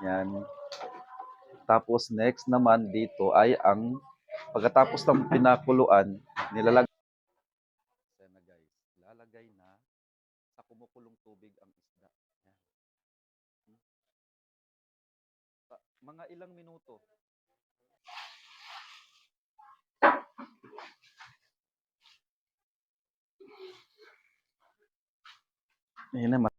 Yan. Tapos next naman dito ay ang pagkatapos ng pinakuluan, nilalagay Ayan na guys, lalagay na sa kumukulong tubig ang isda. Yan. Mga ilang minuto. Ayun naman.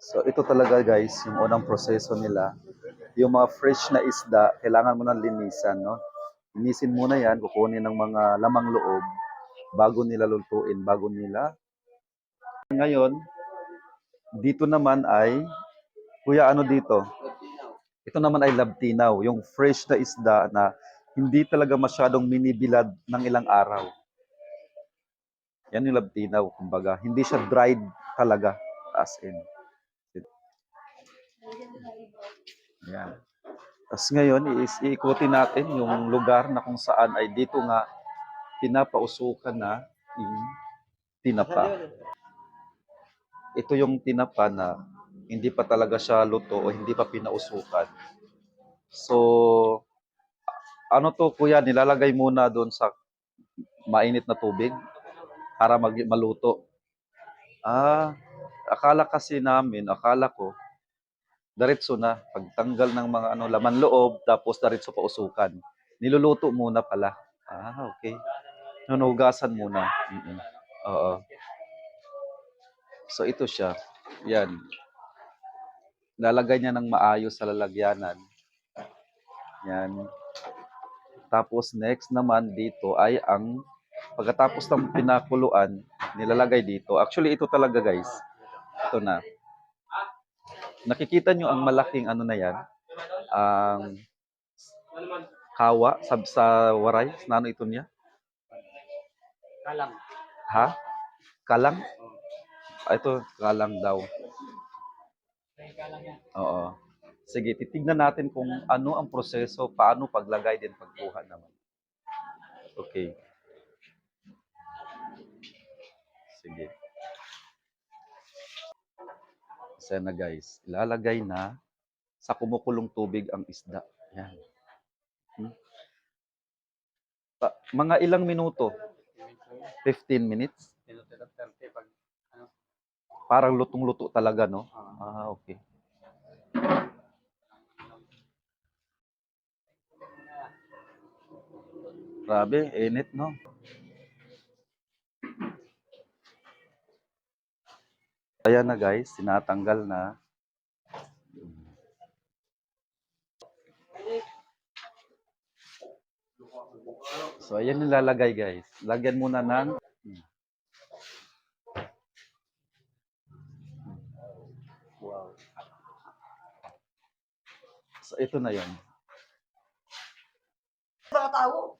So ito talaga guys, yung unang proseso nila. Yung mga fresh na isda, kailangan mo nang linisan, no? Linisin muna yan, kukunin ng mga lamang loob bago nila lutuin, bago nila. Ngayon, dito naman ay, kuya ano dito? Ito naman ay labtinaw, yung fresh na isda na hindi talaga masyadong minibilad ng ilang araw. Yan yung labtinaw, kumbaga. Hindi siya dried talaga, as in. Yan. Tapos ngayon, iikutin natin yung lugar na kung saan ay dito nga pinapausukan na yung tinapa. Ito yung tinapa na hindi pa talaga siya luto o hindi pa pinausukan. So, ano to kuya, nilalagay muna doon sa mainit na tubig para mag maluto. Ah, akala kasi namin, akala ko, diretso na pagtanggal ng mga ano laman loob tapos diretso pa usukan. Niluluto muna pala. Ah, okay. Nunugasan muna. Mm-mm. Oo. So ito siya. Yan. Lalagay niya ng maayos sa lalagyanan. Yan. Tapos next naman dito ay ang pagkatapos ng pinakuluan, nilalagay dito. Actually ito talaga guys. Ito na. Nakikita nyo ang malaking ano na yan, ang kawa sa, sa waray, na ano ito niya? Kalang. Ha? Kalang? Ah, ito, kalang daw. May kalang yan. Oo. Sige, titignan natin kung ano ang proseso, paano paglagay din pagkuha naman. Okay. Sige. Na guys, ilalagay na sa kumukulong tubig ang isda. Yan. Hmm? Mga ilang minuto? 15 minutes? Tinutulog 30 pag. Parang lutong-luto talaga, no? Ah, okay. Grabe, init, no? Ayan na guys, sinatanggal na. So, ayan nilalagay guys. Lagyan muna ng... Wow. So, ito na yon. Mga tao.